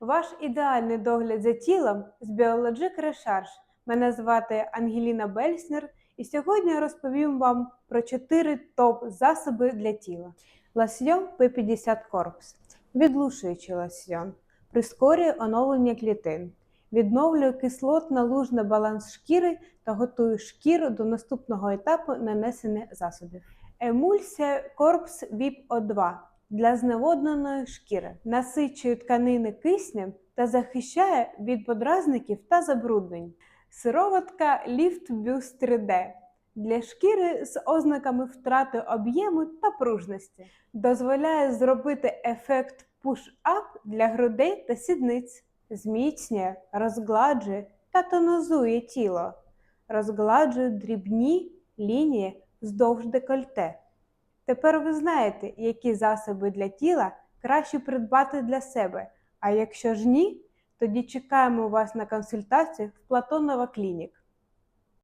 Ваш ідеальний догляд за тілом з Biologic Recharge. Мене звати Ангеліна Бельснер, і сьогодні я розповім вам про 4 топ-засоби для тіла. Лосьйон P50 Corps. Відлушуючий лосьйон. Прискорює оновлення клітин. Відновлює кислотно-лужний баланс шкіри та готує шкіру до наступного етапу нанесення засобів. Емульсія Corps VIP O2 для зневодненої шкіри, насичує тканини киснем та захищає від подразників та забруднень. Сироватка Lift Boost 3D для шкіри з ознаками втрати об'єму та пружності. Дозволяє зробити ефект push-up для грудей та сідниць. Зміцнює, розгладжує та тонозує тіло. Розгладжує дрібні лінії вздовж декольте. Тепер ви знаєте, які засоби для тіла краще придбати для себе. А якщо ж ні, тоді чекаємо вас на консультацію в Платонова Клінік.